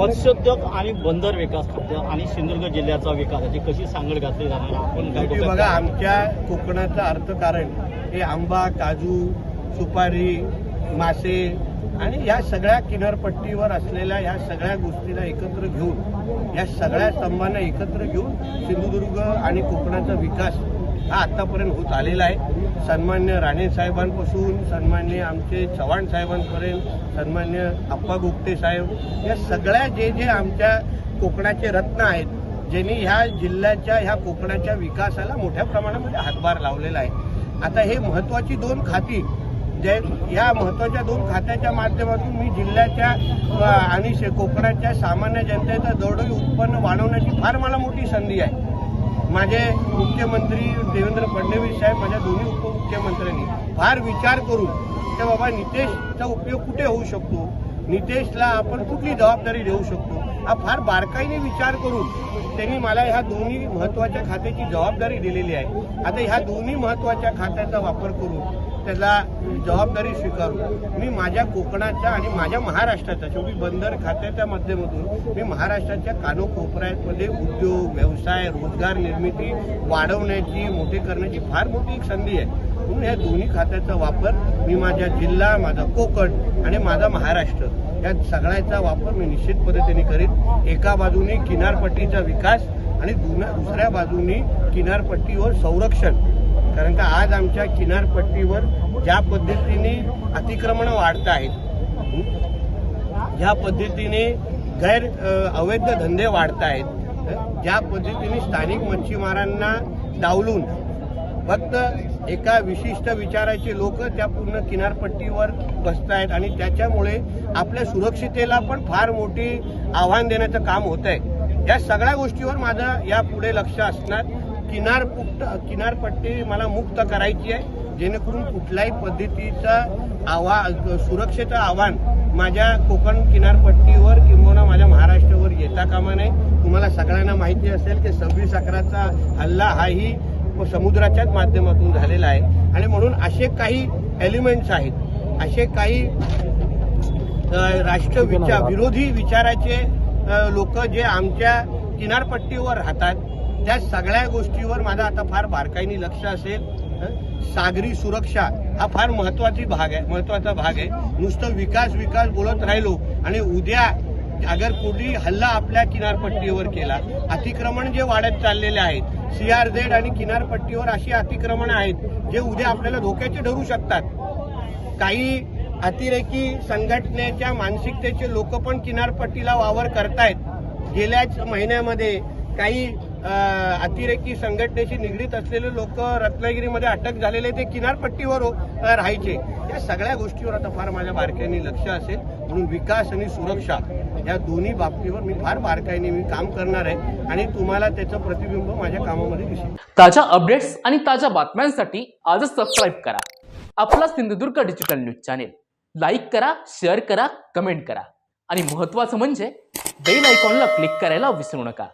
मत्स्योद्योग आणि बंदर विकास आणि सिंधुदुर्ग जिल्ह्याचा विकास याची कशी सांगड घातली जाणार आपण काय बघा आमच्या कोकणाचं अर्थकारण हे आंबा काजू सुपारी मासे आणि या सगळ्या किनारपट्टीवर असलेल्या या सगळ्या गोष्टीला एकत्र घेऊन या सगळ्या स्तंभांना एकत्र घेऊन सिंधुदुर्ग आणि कोकणाचा विकास हा आतापर्यंत होत आलेला आहे. सन्मान्य राणे साहेबांपासून सन्मान्य आमचे चव्हाण साहेबांपर्यंत सन्मान्य अप्पा गुप्ते साहेब या सगळ्या जे जे आमच्या कोकणाचे रत्न आहेत ज्यांनी ह्या जिल्ह्याच्या ह्या कोकणाच्या विकासाला मोठ्या प्रमाणामध्ये हातभार लावलेला आहे. आता हे महत्वाची दोन खाती जे या महत्त्वाच्या दोन खात्याच्या माध्यमातून मी जिल्ह्याच्या आणि शे- कोकणाच्या सामान्य जनतेचं दरडोई उत्पन्न वाढवण्याची फार मला मोठी संधी आहे. माझे मुख्यमंत्री देवेंद्र फडणवीस साहेब माझ्या दोन्ही उपमुख्यमंत्र्यांनी फार विचार करून की बाबा नितेशचा उपयोग कुठे होऊ शकतो? नितेशला आपण कुठली जबाबदारी देऊ शकतो? हा फार बारकाईने विचार करून त्यांनी मला ह्या दोन्ही महत्त्वाच्या खात्याची जबाबदारी दिलेली आहे. आता ह्या दोन्ही महत्त्वाच्या खात्याचा वापर करून त्याला जबाबदारी स्वीकारून मी माझ्या कोकणाच्या आणि माझ्या महाराष्ट्राच्या शेवटी बंदर खात्याच्या माध्यमातून मी महाराष्ट्राच्या कानोकोपऱ्यामध्ये उद्योग व्यवसाय रोजगार निर्मिती वाढवण्याची मोठे करण्याची फार मोठी एक संधी आहे. म्हणून या दोन्ही खात्याचा वापर मी माझ्या जिल्हा माझा कोकण आणि माझा महाराष्ट्र या सगळ्याचा वापर मी निश्चित पद्धतीने करीन एका बाजूने किनारपट्टीचा विकास आणि दुसऱ्या बाजूने किनारपट्टीवर संरक्षण. कारण का आज आमच्या किनारपट्टीवर ज्या पद्धतीने अतिक्रमण वाढत आहेत ज्या पद्धतीने गैर अवैध धंदे वाढत आहेत ज्या पद्धतीने स्थानिक मच्छीमारांना डावलून फक्त एका विशिष्ट विचाराचे लोक त्या पूर्ण किनारपट्टीवर बसत आहेत आणि त्याच्यामुळे आपल्या सुरक्षितेला पण फार मोठी आव्हान देण्याचं काम होत आहे या सगळ्या गोष्टीवर माझं यापुढे लक्ष असणार. किनार किनारपट्टी मला मुक्त करायची आहे. जेणेकरून कुठल्याही पद्धतीचं आव्हा सुरक्षेचं आव्हान माझ्या कोकण किनारपट्टीवर किंवा माझ्या महाराष्ट्रावर येता कामा नये. तुम्हाला सगळ्यांना माहिती असेल की सव्वीस अकराचा हल्ला हाही समुद्राच्याच माध्यमातून झालेला आहे. आणि म्हणून असे काही एलिमेंट्स आहेत. असे काही राष्ट्र विचार विरोधी विचाराचे लोक जे आमच्या किनारपट्टीवर राहतात त्या सगळ्या गोष्टीवर माझा आता फार बारकाईने लक्ष असेल. सागरी सुरक्षा हा फार महत्वाची भाग आहे महत्त्वाचा भाग आहे. नुसतं विकास विकास बोलत राहिलो आणि उद्या अगर कोणी हल्ला आपल्या किनारपट्टीवर केला. अतिक्रमण जे वाढत चाललेले आहेत सीआरझेड आणि किनारपट्टीवर अशी अतिक्रमण आहेत जे उद्या आपल्याला धोक्याचे ठरू शकतात. काही अतिरेकी संघटनेच्या मानसिकतेचे लोक पण किनारपट्टीला वावर करतायत. गेल्याच महिन्यामध्ये काही अतिरेकी संघटनेशी निगडीत असलेले लोक रत्नागिरीमध्ये अटक झालेले ते किनारपट्टीवर राहायचे. या सगळ्या गोष्टीवर आता फार माझ्या बारकाईने लक्ष असेल. म्हणून विकास आणि सुरक्षा या दोन्ही बाबतीवर मी फार बारकाईने मी काम करणार आहे आणि तुम्हाला त्याचं प्रतिबिंब माझ्या कामामध्ये दिसेल. ताज्या अपडेट्स आणि ताज्या बातम्यांसाठी आजच सबस्क्राईब करा. आपला Sindhudurg digital news channel like करा शेअर करा कमेंट करा. आणि महत्त्वाचं म्हणजे बेल आयकॉनला क्लिक करायला विसरू नका.